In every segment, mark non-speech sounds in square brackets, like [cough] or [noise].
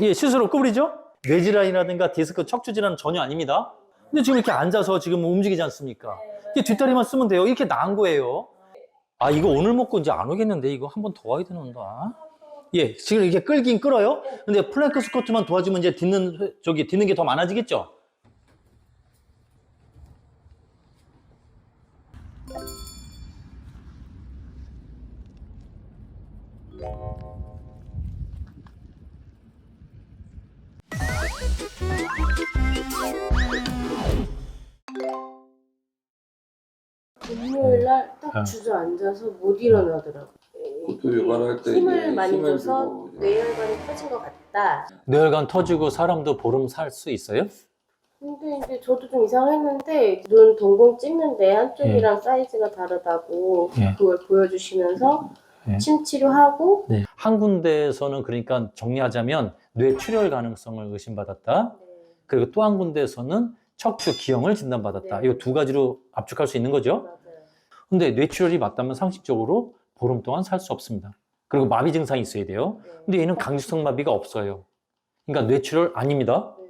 예, 스스로 구부리죠? 뇌질환이라든가 디스크 척추 질환은 전혀 아닙니다. 근데 지금 이렇게 앉아서 지금 움직이지 않습니까? 이게 뒷다리만 쓰면 돼요. 이렇게 나은 거예요. 아, 이거 오늘 먹고 이제 안 오겠는데 이거 한 번 더 와야 되는가? 예, 지금 이렇게 끌긴 끌어요. 근데 플랭크 스쿼트만 도와주면 이제 딛는 저기 딛는 게 더 많아지겠죠? 딱 어. 주저앉아서 못 일어나더라고. 그것도 유발할 때 힘을 이제 많이 힘을 줘서 주고 이제 뇌혈관이 터진 것 같다. 뇌혈관 터지고 사람도 보름 살 수 있어요? 근데 이제 저도 좀 이상했는데 눈 동공 찍는데 한쪽이랑 사이즈가 다르다고 예. 그걸 보여주시면서 예. 침 치료하고 네. 한 군데에서는 그러니까 정리하자면 뇌 출혈 가능성을 의심받았다. 그리고 또 한 군데에서는 척추 기형을 진단받았다. 네. 이 두 가지로 압축할 수 있는 거죠. 근데 뇌출혈이 맞다면 상식적으로 보름 동안 살 수 없습니다. 그리고 마비 증상이 있어야 돼요. 네. 근데 얘는 강직성 마비가 없어요. 그러니까 뇌출혈 아닙니다. 네.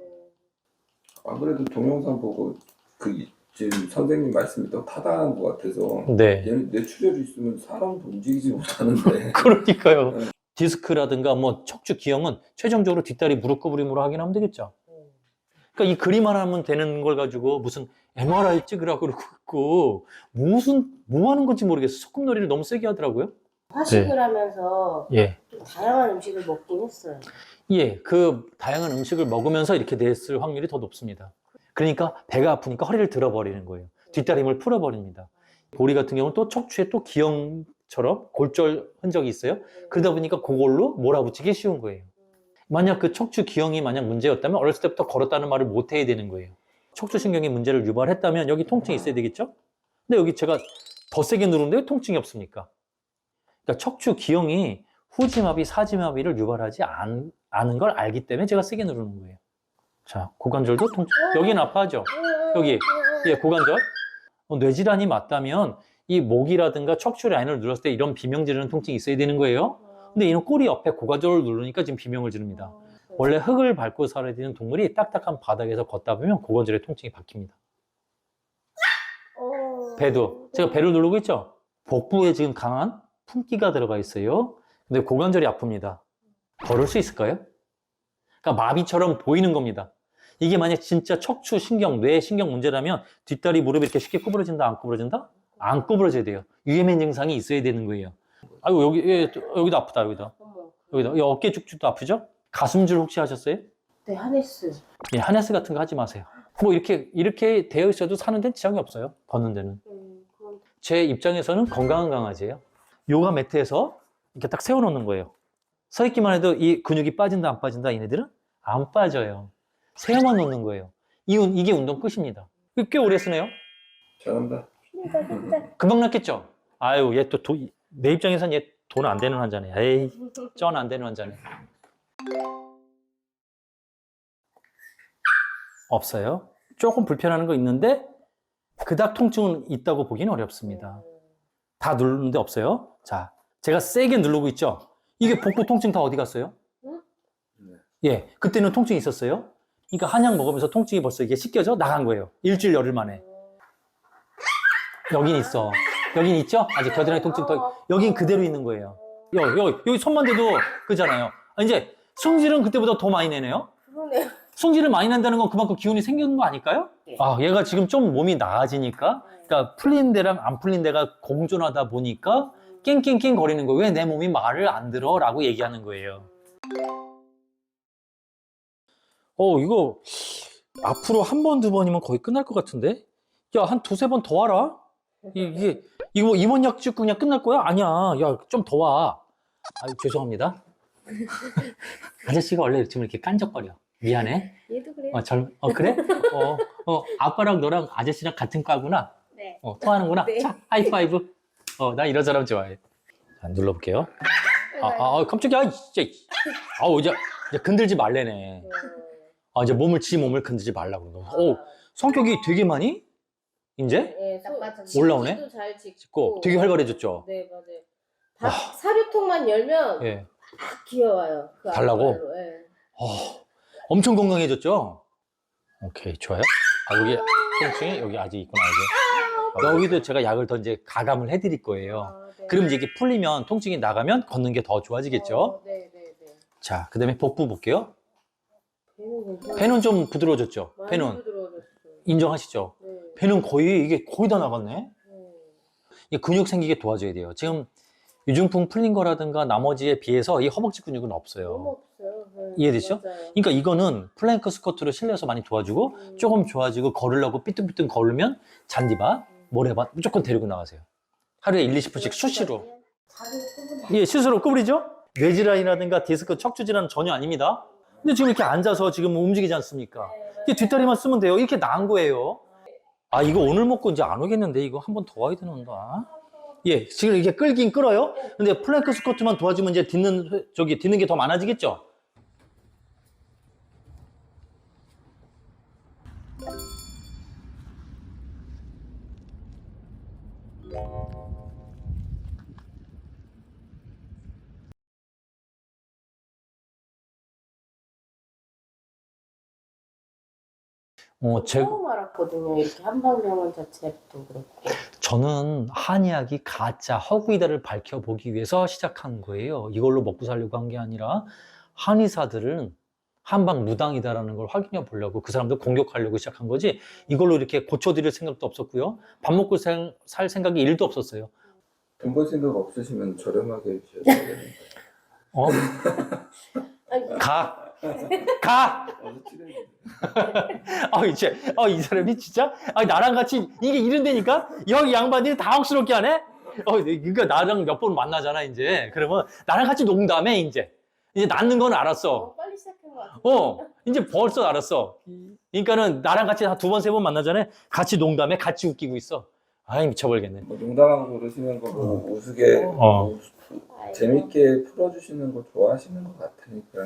아무래도 동영상 보고 그 지금 선생님 말씀이 더 타당한 것 같아서 네. 얘는 뇌출혈이 있으면 사람도 움직이지 못하는데 [laughs] 그러니까요. 네. 디스크라든가 뭐 척추 기형은 최종적으로 뒷다리 무릎 구부림으로 확인하면 되겠죠. 네. 그러니까 이 그림 하나면 되는 걸 가지고 무슨 MRI 찍으라고 그러고 있고 무슨 뭐 하는 건지 모르겠어. 소꿉놀이를 너무 세게 하더라고요. 화식을 네. 하면서 예. 좀 다양한 음식을 먹긴 했어요. 예, 그 다양한 음식을 먹으면서 이렇게 됐을 확률이 더 높습니다. 그러니까 배가 아프니까 허리를 들어버리는 거예요. 뒷다리 힘을 풀어버립니다. 보리 같은 경우는 또 척추에 또 기형처럼 골절 흔적이 있어요. 그러다 보니까 그걸로 몰아붙이기 쉬운 거예요. 만약 그 척추 기형이 만약 문제였다면 어렸을 때부터 걸었다는 말을 못 해야 되는 거예요. 척추 신경이 문제를 유발했다면 여기 통증이 있어야 되겠죠? 근데 여기 제가 더 세게 누르는데 왜 통증이 없습니까? 그러니까 척추 기형이 후지마비, 사지마비를 유발하지 않, 않은 걸 알기 때문에 제가 세게 누르는 거예요. 자, 고관절도 통증. 여기는 아파하죠? 여기. 예, 고관절. 어, 뇌질환이 맞다면 이 목이라든가 척추 라인을 눌렀을 때 이런 비명 지르는 통증이 있어야 되는 거예요. 근데 얘는 꼬리 옆에 고관절을 누르니까 지금 비명을 지릅니다. 원래 흙을 밟고 살아야 되는 동물이 딱딱한 바닥에서 걷다 보면 고관절의 통증이 바뀝니다. 어. 배도. 제가 배를 누르고 있죠? 복부에 지금 강한 품기가 들어가 있어요. 근데 고관절이 아픕니다. 걸을 수 있을까요? 그러니까 마비처럼 보이는 겁니다. 이게 만약 진짜 척추 신경, 뇌 신경 문제라면 뒷다리 무릎이 이렇게 쉽게 구부러진다, 안 구부러진다? 안 구부러져야 돼요. 유해면 증상이 있어야 되는 거예요. 아이고, 여기, 예, 여기도 아프다, 여기도. 어머. 여기도. 이 어깨 쭉쭉도 아프죠? 가슴줄 혹시 하셨어요? 네, 하네스. 예, 하네스 같은 거 하지 마세요. 뭐 이렇게, 이렇게 되어 있어도 사는 데는 지장이 없어요. 걷는 데는. 음, 그건 제 입장에서는 건강한 강아지예요. 요가 매트에서 이렇게 딱 세워놓는 거예요. 서 있기만 해도 이 근육이 빠진다 안 빠진다 얘네들은 안 빠져요. 세워만 놓는 거예요. 이, 운- 이게 운동 끝입니다. 꽤 오래 쓰네요. 잘한다. 피가 살짝 금방 낫겠죠? 아유 얘 또 내 입장에선 얘돈 안 되는 환자네. 에이 쩐 안 되는 환자네. 없어요. 조금 불편한 거 있는데 그닥 통증은 있다고 보기는 어렵습니다. 다 누르는데 없어요. 자, 제가 세게 누르고 있죠? 이게 복부 통증 다 어디 갔어요? 응? 네. 예, 그때는 통증이 있었어요. 그러니까 한약 먹으면서 통증이 벌써 이게 씻겨져 나간 거예요. 일주일 열흘 만에. 여긴 있어. 여긴 있죠? 아직 겨드랑이 통증 더, 여긴 그대로 있는 거예요. 여기, 여기, 여기 손만 대도 그잖아요. 아, 이제 승질은 그때보다 더 많이 내네요? 그러네요. 승질을 많이 낸다는 건 그만큼 기운이 생기는 거 아닐까요? 아, 얘가 지금 좀 몸이 나아지니까, 그러니까 풀린 데랑 안 풀린 데가 공존하다 보니까 깽깽깽 거리는 거예요. 왜 내 몸이 말을 안 들어? 라고 얘기하는 거예요. 어, 이거 앞으로 한 번, 두 번이면 거의 끝날 것 같은데? 야, 한 두세 번 더? 이- 이게, 이거 뭐 임원약 찍고 그냥 끝날 거야? 아니야. 야, 좀 더 와. 아유, 죄송합니다. [laughs] 아저씨가 원래 지금 이렇게 깐적거려. 미안해. 얘도 그래요? 어, 젊, 어, 그래? 어, 어, 아빠랑 너랑 아저씨랑 같은 과구나. 네. 어, 통하는구나. 네. 자, 하이파이브. 어, 나 이런 사람 좋아해. 자, 눌러볼게요. 아, 아, 아, 깜짝이야. 진짜. 아우, 이제, 이제 건들지 말래네. 아, 이제 몸을, 지 몸을 건들지 말라고. 그러는 거. 오, 성격이 되게 많이, 이제? 네, 딱 맞췄네. 소- 올라오네? 잘 짖고. 짚고 되게 활발해졌죠? 네, 맞아요. 밥 사료통만 열면 예. 막 귀여워요. 그 달라고? 예. 어, 엄청 건강해졌죠? 오케이, 좋아요. 아, 여기 통증이 여기 아직 있구나, 이제. 여기도 제가 약을 더 이제 가감을 해드릴 거예요. 아, 네. 그럼 이제 이게 풀리면 통증이 나가면 걷는 게 더 좋아지겠죠? 어, 네, 네, 네. 자, 그 다음에 복부 볼게요. 배는 괜찮아요. 배는 좀 부드러워졌죠? 많이 배는 부드러워졌어요. 인정하시죠? 네. 배는 거의 이게 거의 다 나갔네. 네. 이 근육 생기게 도와줘야 돼요. 지금 유중풍 풀린 거라든가 나머지에 비해서 이 허벅지 근육은 너무 없어요. 없어요. 네, 이해되시죠? 맞아요. 그러니까 이거는 플랭크 스쿼트로 실려서 많이 도와주고 음. 조금 좋아지고 걸으려고 삐뚤삐뚤 걸으면 잔디밭, 모래밭 무조건 데리고 나가세요. 하루에 1, 20분씩 수시로. 예, 스스로 구부리죠? 뇌질환이라든가 디스크 척추 질환은 전혀 아닙니다. 근데 지금 이렇게 앉아서 지금 움직이지 않습니까? 이게 뒷다리만 쓰면 돼요. 이렇게 나은 거예요. 아, 이거 오늘 먹고 이제 안 오겠는데 이거 한 번 더 와야 되는가? 예, 지금 이게 끌긴 끌어요. 근데 플랭크 스쿼트만 도와주면 이제 딛는 저기 딛는 게 더 많아지겠죠? 어, 제, 처음 알았거든요. 이렇게 한방병원 자체도 그렇고. 저는 한의학이 가짜 허구이다를 밝혀보기 위해서 시작한 거예요. 이걸로 먹고 살려고 한 게 아니라 한의사들은 한방 무당이다라는 걸 확인해 보려고 그 사람들 공격하려고 시작한 거지 이걸로 이렇게 고쳐드릴 생각도 없었고요. 밥 먹고 살, 살 생각이 일도 없었어요. 돈벌 생각 없으시면 저렴하게 주셔야 되는데. 어? 아니, 가! 어서 치료해. 아, 이제, 아, 이 사람이 진짜? 아, 나랑 같이 이게 이런다니까? 여기 양반들이 당혹스럽게 하네? 어, 그러니까 나랑 몇 번 만나잖아, 이제. 그러면 나랑 같이 농담해, 이제. 이제 낫는 건 알았어. 너무 빨리 시작한 것 같아요. 어, 이제 벌써 알았어. 그러니까는 나랑 같이 두 번, 세 번 만나잖아. 같이 농담해, 같이 웃기고 있어. 아이, 미쳐버리겠네. 뭐 농담하고 그러시는 거 보고 우스게 어. 재밌게 풀어주시는 거 좋아하시는 것 같으니까.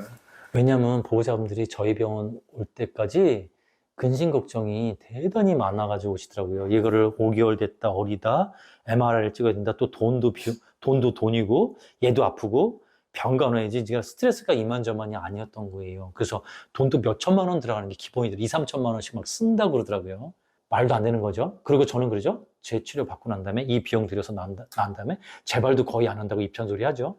왜냐면 보호자분들이 저희 병원 올 때까지 근심 걱정이 대단히 많아가지고 오시더라고요. 이거를 5개월 됐다, 어리다, MRI를 찍어야 된다, 또 돈도 비, 돈도 돈이고, 얘도 아프고, 병 가놔야지. 제가 스트레스가 이만저만이 아니었던 거예요. 그래서 돈도 몇 천만 원 들어가는 게 기본이더라고요. 2, 3천만 원씩 막 쓴다고 그러더라고요. 말도 안 되는 거죠. 그리고 저는 그러죠. 제 치료 받고 난 다음에 이 비용 들여서 난, 다- 난 다음에 재발도 거의 안 한다고 입천 소리 하죠.